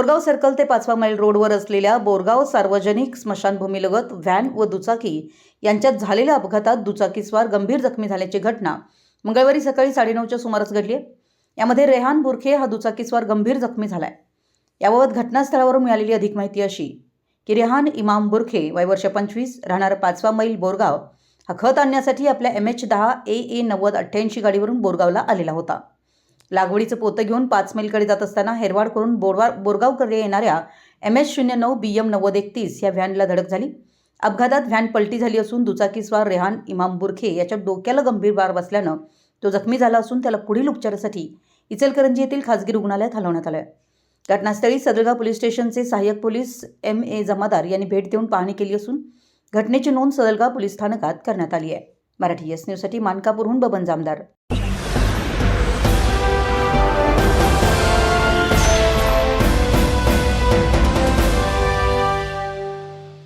Borgaon circle ते पाचवा मैल रोडवर असलेल्या बोरगाव सार्वजनिक स्मशानभूमीलगत व्हॅन व दुचाकी यांच्यात झालेल्या अपघातात दुचाकीस्वार गंभीर जखमी झाल्याची घटना मंगळवारी सकाळी साडेनऊच्या सुमारास घडली आहे. यामध्ये रेहान बुरखे हा दुचाकीस्वार गंभीर जखमी झालाय. याबाबत घटनास्थळावरून मिळालेली अधिक माहिती अशी की रेहान इमाम बुरखे वय वर्ष पंचवीस राहणार पाचवा मैल बोरगाव हा खत आणण्यासाठी आपल्या एम एच दहा ए ए नव्वद अठ्ठ्याऐंशी गाडीवरून बोरगावला आलेला होता. लागवडीचं पोतं घेऊन पाच मैलकडे जात असताना हेरवाड करून बोरवार बोरगावकडे येणाऱ्या एम एस शून्य नऊ बी एम नव्वद एकतीस या व्हॅनला धडक झाली. अपघातात व्हॅन पलटी झाली असून दुचाकीस्वार रेहान इमाम बुरखे याच्या डोक्याला गंभीर बार बसल्यानं तो जखमी झाला असून त्याला पुढील उपचारासाठी इचलकरंजी येथील खासगी रुग्णालयात हलवण्यात आलं आहे घटनास्थळी सदरगाव पोलीस स्टेशनचे सहाय्यक पोलीस एम ए जमादार यांनी भेट देऊन पाहणी केली असून घटनेची नोंद सदरगाव पोलीस स्थानकात करण्यात आली आहे. मराठी एस न्यूजसाठी मानकापूरहून बबन जामदार.